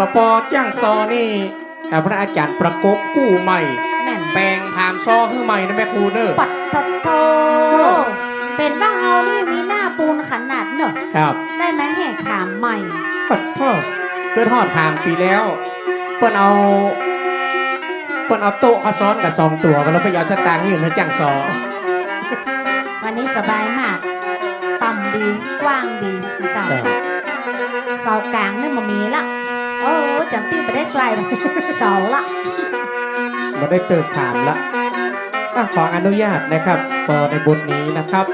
ปปอจ้างซอนี่อ่าพระอาจารย์ประกบกู้ใหม่แม่นแปลงถามซอให้ใหม่นะแม่ครูเนอะปัดปัดโตเป็นว่าเฮานี่มีหน้าปูนขนาดเนอะครับ ได้ไหมแหกถามใหม่ปัดพ่อเกิดทอดถามปีแล้วเปิ้นเอาเปิ้นเอาโต๊ะเขาซ้อนกับสองตัวกันแล้วไปเอาสตางค์ยืนให้จ้างซอวันนี้สบายมากต่ำดีกว้างดีนะเจ้าครับเสากลางนี่มันมีละ โอ้จังตี้ไปได้สวยเลยเสาละมาได้เติมถามละอะขออนุญาตนะครับ ซอในบทนี้นะครับ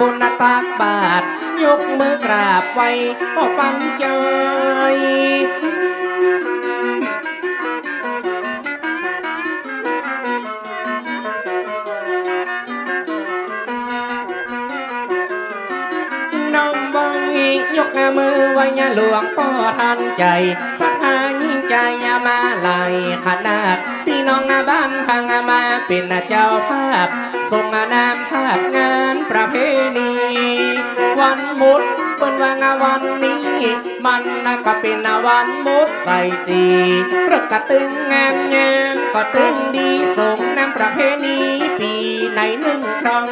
บุญตักบาตรยกมือกราบไว้ก็ปันใจน้องบอยยกมือไว้ยาหลวงพ่อทันใจศรัทธายิ่งใจยามาไหลขนาด น้องอาบ้านทางอามาเป็นเจ้าภาพทรงนามทาสงานประเพณีวันมุดเป็นวางวันนี้มันนก็เป็นวันมุดใส่สีเรึกกระตึงงามงามก็ตึงดีสงนามประเพณีปีในหนึ่งครั้ง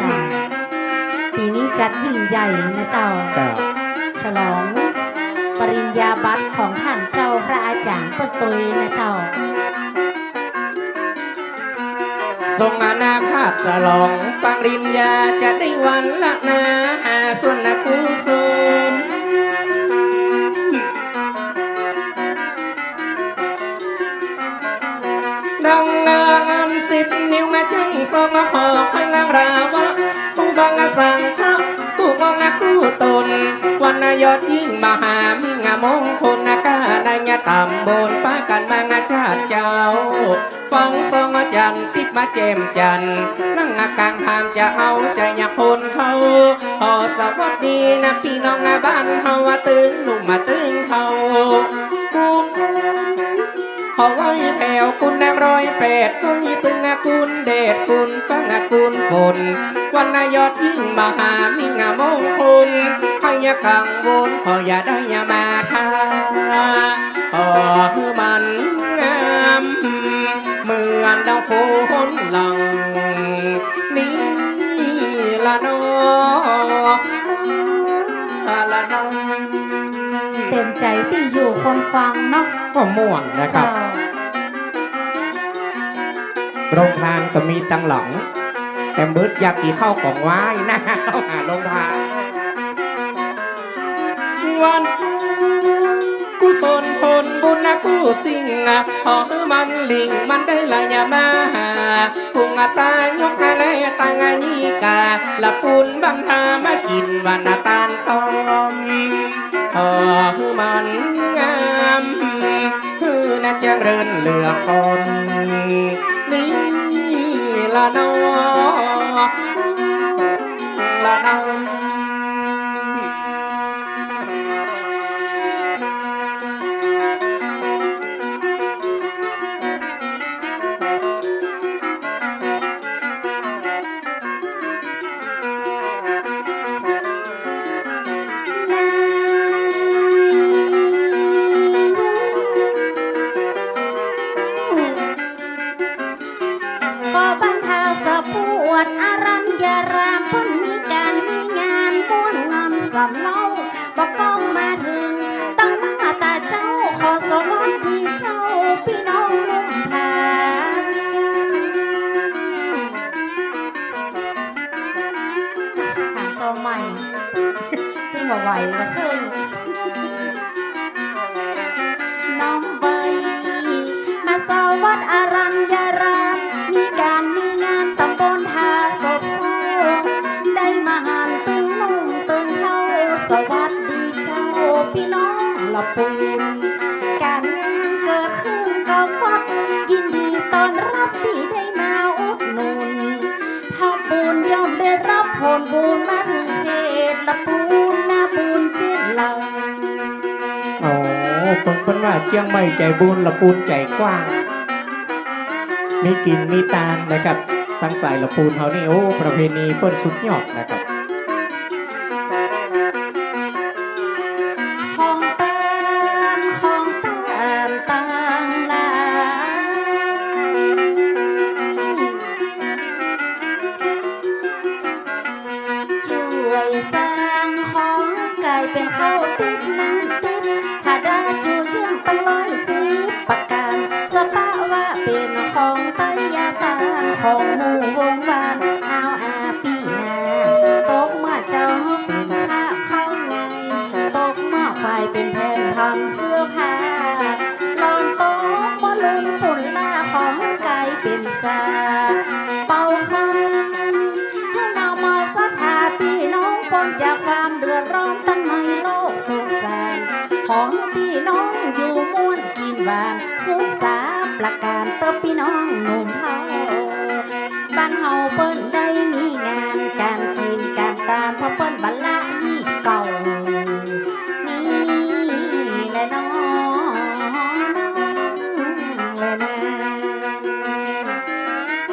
จ้าปีนี้จัดยิ่งใหญ่นะเจ้า ฉลอง ปริญญาบัตรของท่านเจ้าพระอาจารย์เปิดตุยนะเจ้า ทรงอาณาภาพฉลองปริญญาจะได้วันละนาหาส่วนนกุศลดังนางสิบนิ้วมาจึงสมหอกพงามราวะกูบังสังฆะกูบังนกูตนวันนายอดยิ่งมหามิงามงคลน กาในยตำบนป้ากันมางาชาติเจ้า ฟังสองจันติดมาเจมจันร์นั่งอากลางทางจะเอาใจอยากพนเขาพอสวัสดีนะพี่น้องอาบ้านเฮาว่าตื่นหนุ่มมาตื่นเขากูขอไว้แผ่วกุณนางร้อยแปดก็ยตึงอากุลเดชกุลฟังอากุลฝนวันนายอดยิ่งมหามิงามงคลพยากังวลขออย่าได้อย่ามาทา ขอให้มันงามเหมือนดาวฝนหลังนี่ละนอละนอเต็มใจที่อยู่คนฟังเนาะก็ม่วนนะครับเจ้าโรงทานก็มีตังหลังแต่มืดอยากกี่ข้าวของไหว้นะเข้าหาโรงทานวันกุ ศลผลบุญนะกูสิ่งอะพอคือมันลิงมันได้ละยามาฟุงอาตายกอะไรตังอานีกาละปุนบังทามากินวันนาตาลตอมพอคือมันงามคือน่าเริญเหลือคนนี่ละนอละนอ เพิ่นเพิ่นว่าเชียงใหม่ใจบุญละปูนใจกว้าง มีกินมีตาลนะครับทางสายละปูนเขานี่โอ้ประเพณีเปิ้นสุดยอดนะครับ เสื้อผ้าลอนโต๊ะมอลืมปุ่นหน้าของไก่เป็นสาเป่าคำให้เรามาสถาพี่น้องพ้นจากความเดือดร้อนตั้งในโลกสงสาร ของพี่น้องอยู่ม่วนกินหวานสุขสาประการเติบพี่น้องหนุ่มเฮาบ้านเฮาเปิ้นได้มีงานการกินการตานเพราะเปิ้นบัลละ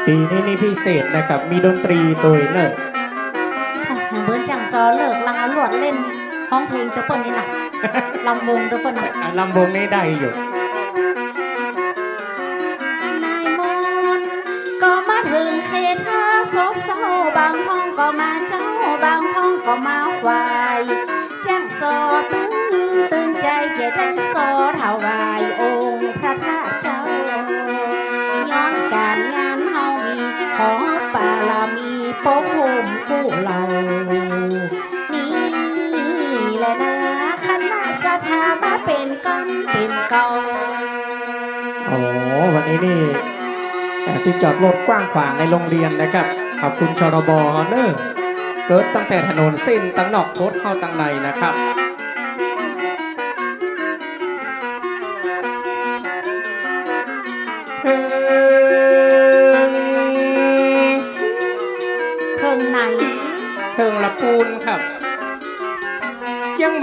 ปีนี้นี่พิเศษนะครับ มีดนตรีตัวเนอร์เบิ้นจังซอเลิกลาหลวดเล่นห้องเพลงเตะเปิ้นนี่นะลำวงเตะเปิ้นนะอะลำวงนี้ได้อยู่นายมนต์ก็มาถึงเขตท่าซบเศร้าบางห้องก็มาเจ้าบางห้องก็มาควายแจ้งซอตึงยิงตึงใจอย่าได้ซอถวายอ ขอปาลามีปกโฮมกู้เรา นี่แหละนะคณะสถามาเป็นก้อนเป็นเก่าโอ้วันนี้นี่เอ่ที่จอดรถกว้างขวางในโรงเรียนนะครับ ขอบคุณชรบเนอร์เกิดตั้งแต่ถนนเส้นตั้งนอกโคตรเข้าตั้งในนะครับ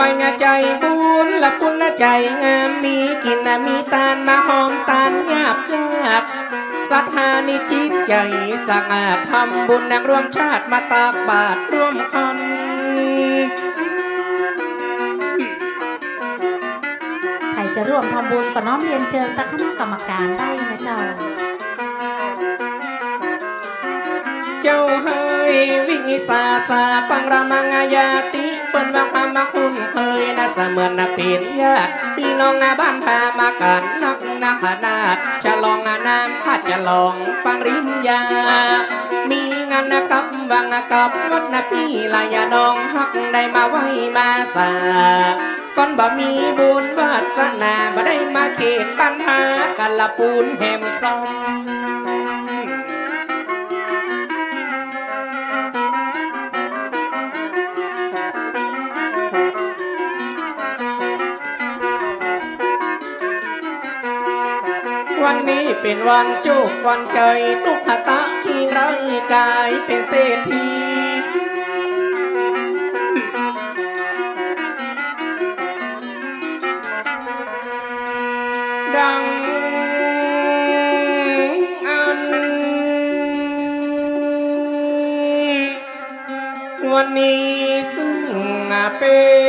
เชียงใหม่งาใจบุญละปุนละใจงามมีกินนะมีตาลมาหอมตาลหยาบหยาบศรัทธานิจิตใจสะอาดทำบุญนักรวมชาติมาตากบาตรร่วมคันใครจะร่วมทำบุญก็น้อมเรียนเชิญตั้งคณะกรรมการได้นะเจ้า เจ้าเฮยวิสาสาปังรามังอายาติ เปิ้นว่าความมาคุณเคยนะเสมือนนะเป็นญาติพี่น้องนาบ้านพามากันนักนักขนาดจะลองงานน้ำข้าจะลองฟังริญญา มีงานนะกับวังกับวัดนะพี่ลายาน้องฮักได้มาไว้มาสาก่อนบ่มีบุญวาสนาบ่ได้มาเขตปัญหากันละปูนแหมซอง วันนี้เป็นวันจุกวันใจตุกตะขี้ไรกายเป็นเศรษฐีดังอัน วันนี้ซึ่งเป็น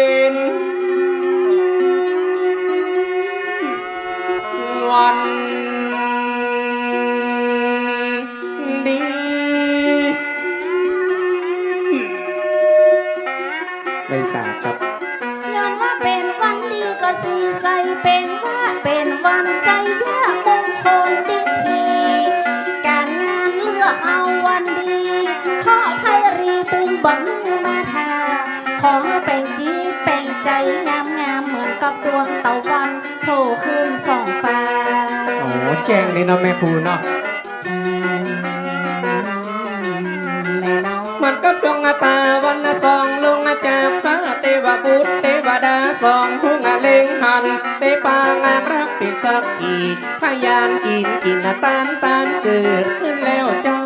วันดีขอไพรีตึงบังมาทา ขอเป็นจีเป็นใจงามงามเหมือนกับดวงตะวันโผล่ขึ้นส่องฟ้า โอ้แจ้งนี่เนาะแม่ครูเนาะมันกับดวงตาวันละสองลงจากฟ้าเทวบุตรเทวดาสองผู้งเลงหันเตปางามรักป็นสักขีพยานกินกินตานตานเกิดขึ้นแล้วเจ้า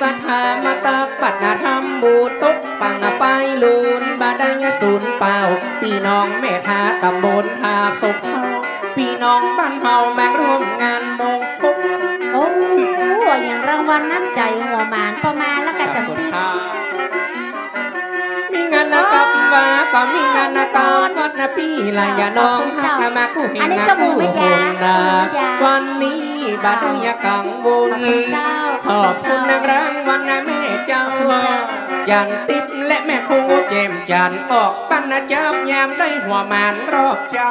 สถามาตาปัตนาธรรมบูตกปังไปลูนบาดังสูนเปล่าพี่น้องแม่ทาตำบลทาศพเฮาพี่น้องบ้านเฮามาร่วมงานมงคลโอ้อย่างรางวัลน้ำใจหัวหมานประมาณแล้วก็จันติมีงานนะกับว่าก็มีงานนะตอนวัดนะพี่ลายาน้องหักนะมาคู่เห็นนะคู่หงนะวันนี้ บาดอยากังวขลอบคุณเจ้าขอบคุณนางรางวัลนะแม่เจ้า จันติบและแม่ครูเจมจันออกปันนะเจ้ายามได้หัวมานรอบเจ้า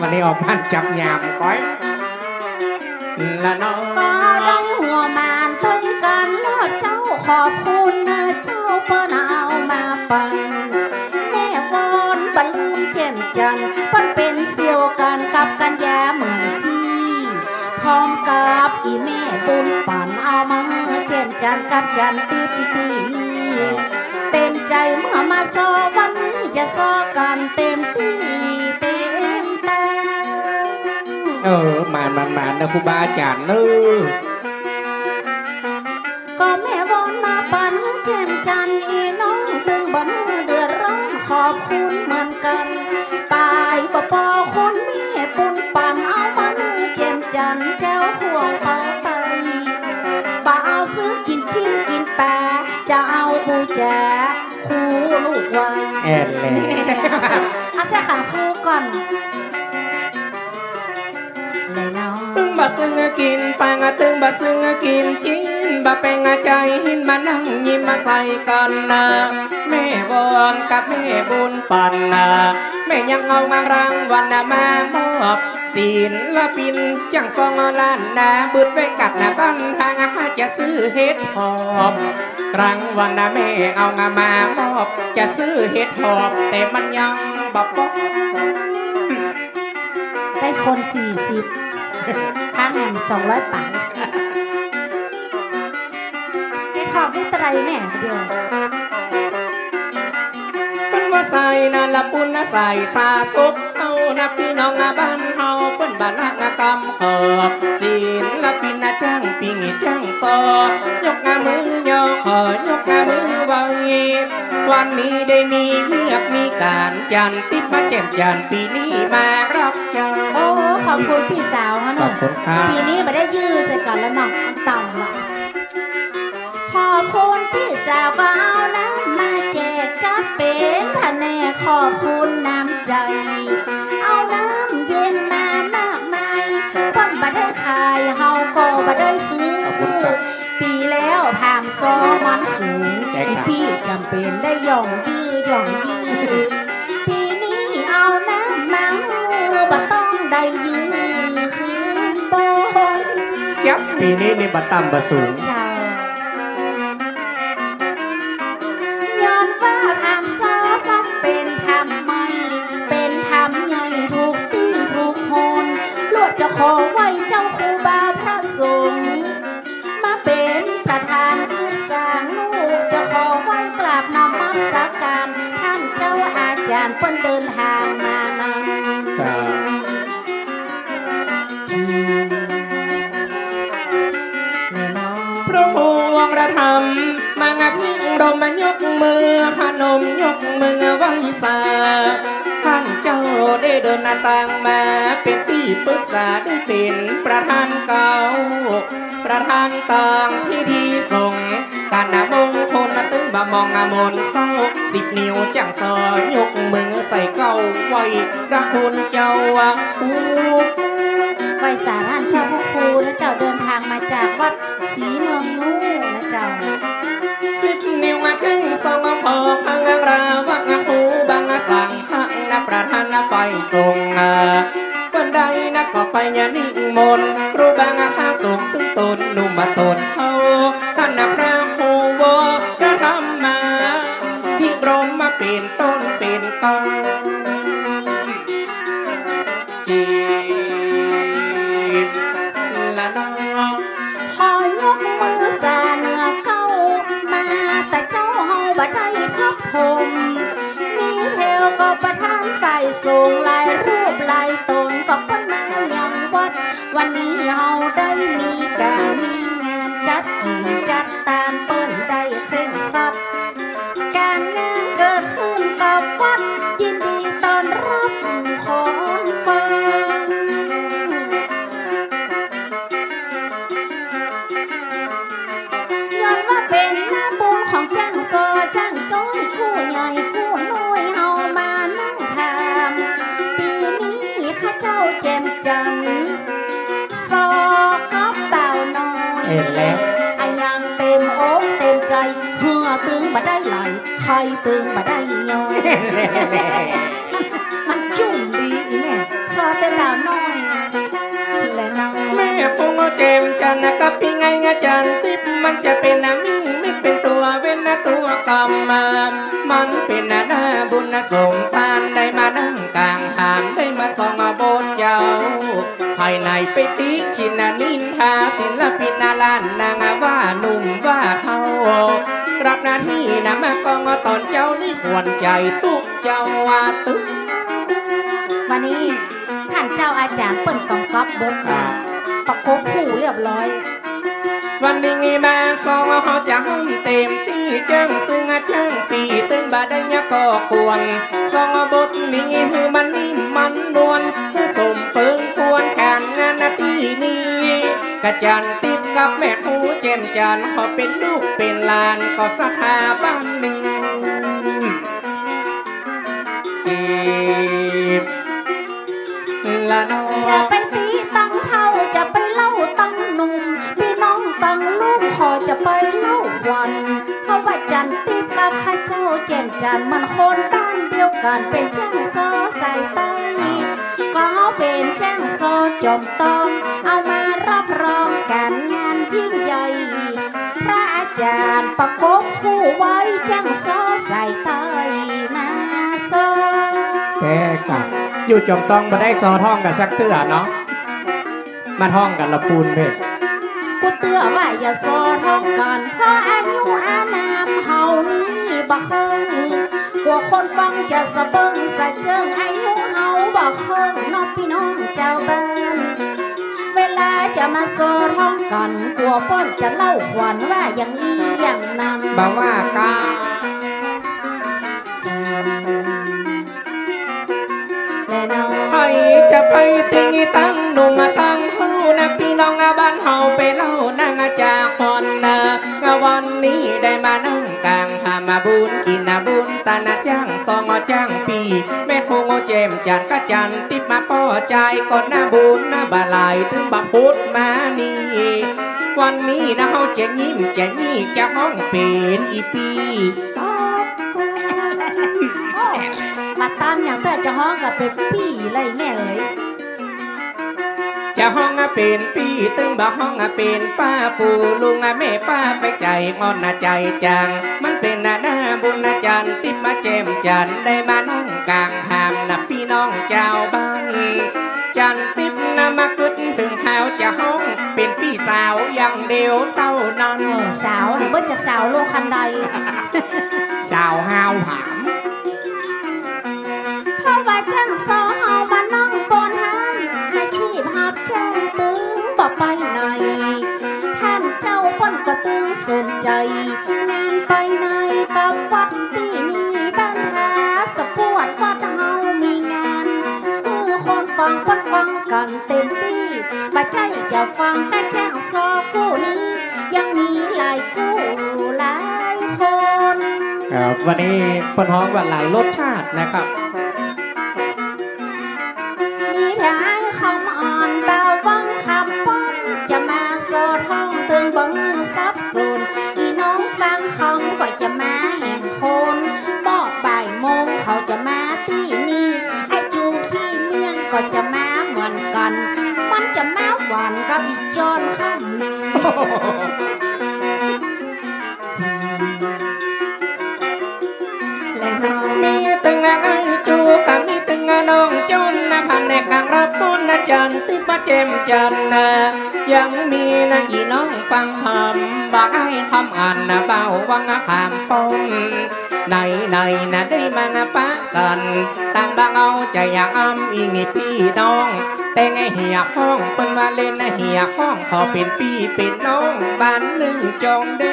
วันนี้ออกพันจับยามก้อยละน้องก็ได้หัวหมานต้ยกันรอดเจ้าขอบคุณนะเจ้าเปิ้นเอามาปัน อีแม่บุญปันเอามาเจมจันกับจันติบตีเต็มใจเมื่อมาซอวันนี้จะซอกันเต็มที่เต็มตาเออมานมานมานนะครูบาอาจารย์เนอก็แม่วอนมาปันเจมจันอีน้องตึงบ่มือเดือดร้อนขอบคุณเหมือนกันปายปอปอคน ไว้แอนเลยเอาเสียขันคู่ก่อนเลยเนาะตึงบะซึ่งกินปังตึงบะซึ่งกินจินบะเป็นใจหินมานั่งยิ้มมาใส่กันนะแม่บอนกับแม่บุญปันนะแม่ยังเอามารางวัลนะมามอบ ศิลปินจังสองล้านนาบุดไว้กับนาบ้านทางอาจะซื้อเฮ็ดหอมรางวัลนะแม่เอางามามอบ จะซื้อเฮ็ดหอบแต่มันยังบ่พอได้คนสี่สิบท่านสองร้อยปากให้ขอบได้ไตรแม่เดียวเป็นว่าใส่นั่นละปุ่นนะใส่สาซบเศร้านะพี่น้องนะบ้านเฮาเปิ้ นบ้านละนะกำขอศิลปินนะจ้างปิงจ้างซอยกงามือยอขอยกงามือไว้วันนี้ได้มีเลือกมีการจันติดมาแจ่มจันปีนี้มารับเจ้าโอ้ขอบคุณพี่สาวเขาขเนอบอะคุณครับปีนี้มาได้ยืดใส่ก่อนแล้วเนาะต่ำละขอบคุณพี่สาวก็เอาแล้วมาแจกจัดเป็นแผนกขอบคุณน้ำใจ ซอมันสูงใช่ครับพี่จำเป็นได้ย่องยื้อย่องยื้อปีนี้เอาน้ำมาบ่ต้องได้ยื้อคืนบน จับปีนี้นี่บัตต่ำบัสูงเจ้า เดินทางมานำครับจริงแน่นอนพระวงระธรรมมางะพิงดมมายกมือพนมยกมือไหว้สา ได้เดินหน้าต่างมา เป็นที่ปรึกษาได้เป็นประธานเก่า ประธานต่างพิธีสงฆ์การนามงคลนะตึงบะมองอามนเศร้าสิบนิ้วจังซอยยกมือใส่เก้าไว้รักคุณเจ้าว่าผู้ไว้สาท่านเจ้าพระครูและเจ้าเดินทางมาจากวัดศรีเมืองนู่นนะเจ้าสิบนิ้วมาจึงสองพอพังราวังหูบางสัง หังนะประธาไฟทรงนาวันใดนะก็ไปยานิมนรู้บางข้าสงตึงตนนุ่มมาตนเขาท่านนะพระโหวพระธรรมมาพิรมมาเป็นต้นเป็นกองจีบละน้องขอยกมือสาเนื้อเก้ามาแต่เจ้าเฮาบ่ได้พับผม ใส่สูงลายรูปลายตนก็คนมายังวัด วันนี้เราได้มีการมีงานจัดตา น้อยเห็นแล้วอันยังเต็มอกเต็มใจเพื่อตึงบ่ได้ไหลใครตึงบ่ได้ย้อยมันจุ่มดีอีแม่ซอเต็มเต่าน้อยและนางแม่พงเจมจันนะกับพี่ไงงาจันติบมันจะเป็นน้ำมิ่งไม่ เป็นตัวเว้นนะตัวกรรมมามันเป็นหน้าบุญนะสมปานได้มานั่งกลางหามได้มาส่องมาโบสถ์เจ้า ภายในไปติชินานินทาศิลปินนาลานนางว่าหนุ่มว่าเขารับหน้าที่นะมาส่องมาตอนเจ้านี่ควรใจตุกเจ้าว่าตุกวันนี้ท่านเจ้าอาจารย์เปิ้นกองก๊อบบิดมาประกบคู่เรียบร้อย วันนี้แมาสองเขาจะห้มเต็มที่จังซึ่งจังปีตึงบาได้ยะก็กวนสองบทนี้คือมันนิ่มมันนวลคือสมเปิงกวนการงานนาทีนี้กระจันติดกับแม่หูเจมจันขอเป็นลูกเป็นหลานก็สถาบันหนึ่งจีบละนอจะไปตีตั้งเท่าจะไปเล่าตั้งหนุ่ม ไปเล่าวันเพราะว่าจันติกับข้าเจ้าแจ่มจันมันคนบ้านเดียวกันเป็นแจ้งซอสายใต้ก็เป็นแจ้งซอจอมตอมเอามารับรองการงานยิ่งใหญ่พระอาจารย์ประกบคู่ไว้แจ้งซอสายใต้มาซอแต่กะอยู่จอมต้องมาได้ซอท่องกันสักเตื้อเนาะมาท่องกันละปูนเพ่ กูเตือว่าอย่าซอท้องกันเพราะอายุอานามเฮานี้บ่เคิงกลัวคนฟังจะสะเบิงสะเจิงอายุเฮาบ่เคิงเนอกพี่น้องเจ้าบ้านเวลาจะมาโซท้องกันกลัวเปิ้นจะเล่าขวัญว่าอย่างนี้อย่างนั้นบาว่ากาและน้องให้จะไปติงตั้งหนุ่มมาตั้งเฮา น้องาบ้านเฮาไปเล่านางอาจาพรนะวันนี้ได้มานั่งกลางหามาบุญกินนาบุญตานาจ้างสองจ้างปี แม่โคงเจมจันกะจันติบมาป้อใจก่อนหน้าบุญนะบาลายถึงบาพุดมานี่วันนี้นะเฮาจะยิ้มจะยี่จะห้องเป็นอีปีซอบมาตั้นอย่างแต่จะฮ้องกับเป็นปีไรแม่เอ๋ย จะห้องอะเป็นปีตึงบ่ห้องอะเป็นป้าปู่ลุงอะแม่ป้าไปใจงอนนะใจจัง มันเป็นนาหน้าบุญนะจันติดมาเจมจันได้มานั่งกลางหามนะพี่น้องเจ้าบ้านจันติดนะมากึดถึงหาวจะห้องเป็นพี่สาวอย่างเดียวเท่านั้นเออสาวเบิ่งจะสาวโลกคันใดสาวหาวหามเพราะว่าจ้างส กันเต็มที่ป้าใจจะฟังแค่แจ้งสอปู่นี้ ยังมีหลายผู้หลายคน ครับวันนี้เปิ้นฮ้องว่าหลายรสชาตินะครับ นนะพันในกางรับต้นนะจันติดมาเจมจันนะยังมีนะอีน้องฟังคำบอกไอ้คำอ่านนะเบาวังคำปนในในนะได้มางปะกันต่างบางเอาใจอยากอ้ำอีงีพี่น้อง แต่ไงเหียห้องเปิ้นมาเล่นนะเหียห้องขอเป็นพี่เป็นน้องบ้านหนึ่งจองเด้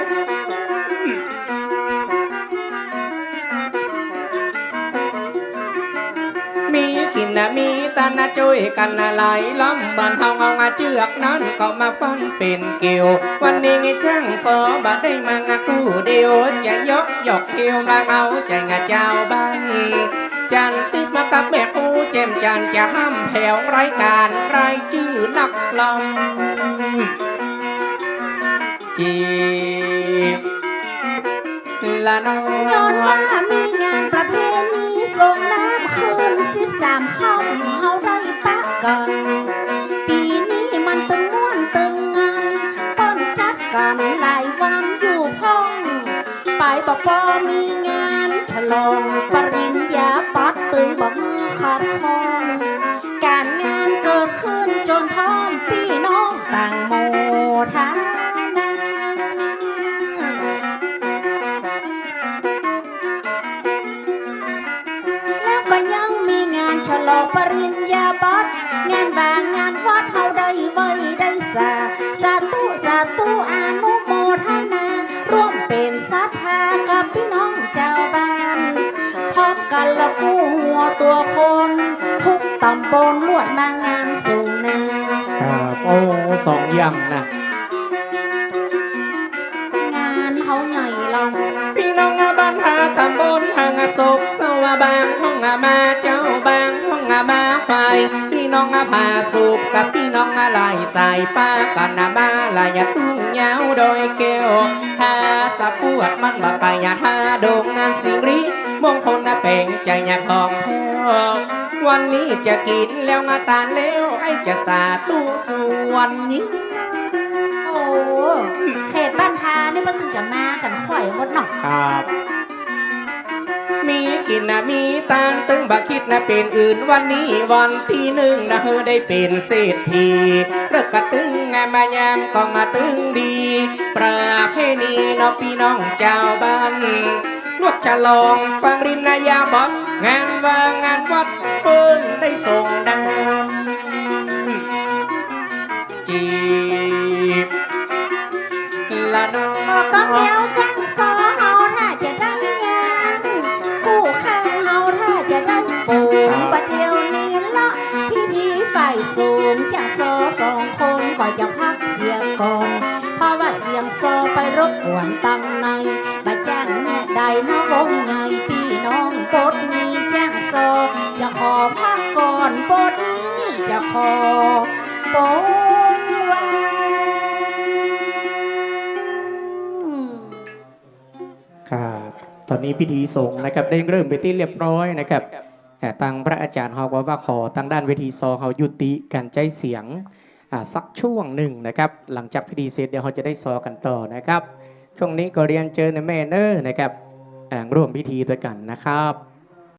มีกินนะมี ตานะช่วยกันนะไหลล้ำบันเฮาเอางาเชือกนั้นก็มาฟังเป็นเกี่ยววันนี้ไงช่างสอบได้มางาคู่เดียวจะยกยกเที่ยวมาเอาใจงาเจ้าบ้านจันติดมากับแม่ผู้เจมจันจะห้ามแผ่วรายการรายชื่อนักลำจีละน้อย้อนว่ามีงานประเพณีส่งน้ำคืนสิบสาม กัน ปีนี้มันตึงม่วนตึงงานป้อนจัดกันหลายวันอยู่ห้อง ไปปอปอมีงานฉลองปริญญาปัดตึงบังขาดคองการงานเกิดขึ้นจนพร้อมพี่น้องต่างโมทา งานบางงานวัดเฮาได้ไว้ได้สาสาธุสาธุอนุโมทนา ร่วมเป็นศรัทธากับพี่น้องเจ้าบ้านพร้อมกันละกู้หัวตัวคน ทุกตำบลลวดมางานส่งนาครับโอ้สองอย่างนะงานเฮาใหญ่ลองพี่น้องอาบ้านหาตำบลหางอาศกสวาบางห้องอามาเจ้าบางห้องอามาไป พี่น้องอาผาสูบกับพี่น้องอาลายสายป้ากันอามาลายตุ้งยาวโดยแก้วหาสะพวดมันมาไปยาหาดงงานสิริมงคลนาเป่งใจยาทองแพ้ววันนี้จะกินแล้วงาตาลแล้วไอ้จะสาตู้สวนยิ่งโอ้เขตบ้านทานี่มันถึงจะมากันข่อยหมดเนาะครับ มีกินนะมีตานตึงบักคิดนะเป็นอื่นวันนี้วันที่หนึ่งนะเฮอได้เป็นเศรษฐีเลิกกระตึงงานมายามก็มาตึงดี ประเพณีนอพี่น้องเจ้าบ้านลวดฉลองปังรินนายาบอกงานว่างงานวัดเปิ้นได้ส่งดามจีบละน้อก็เดียวจั ฝ่ายสูงจากซอสองคนก็จะพักเสียก่อนเพราะว่าเสียงโซไปรบกวนตังในบาจ้งเนี่ยใดนะวงไงพี่น้องปดนี้จ้งโซจะขอพักก่อนปดนี้จะขอปงไว้ครับตอนนี้พิธีสงฆ์นะครับได้เริ่มไปที่เรียบร้อยนะครับ ต่ทางพระอาจารย์เฮาบอกว่าขอทางด้านเวทีซอเขายุติการใจเสียงสักช่วงหนึ่งนะครับ หลังจากพิธีเสร็จเดี๋ยวเราจะได้ซอกันต่อนะครับ ช่วงนี้ก็เรียนเจอในแม่เนอร์นะครับร่วมพิธีด้วยกันนะครับ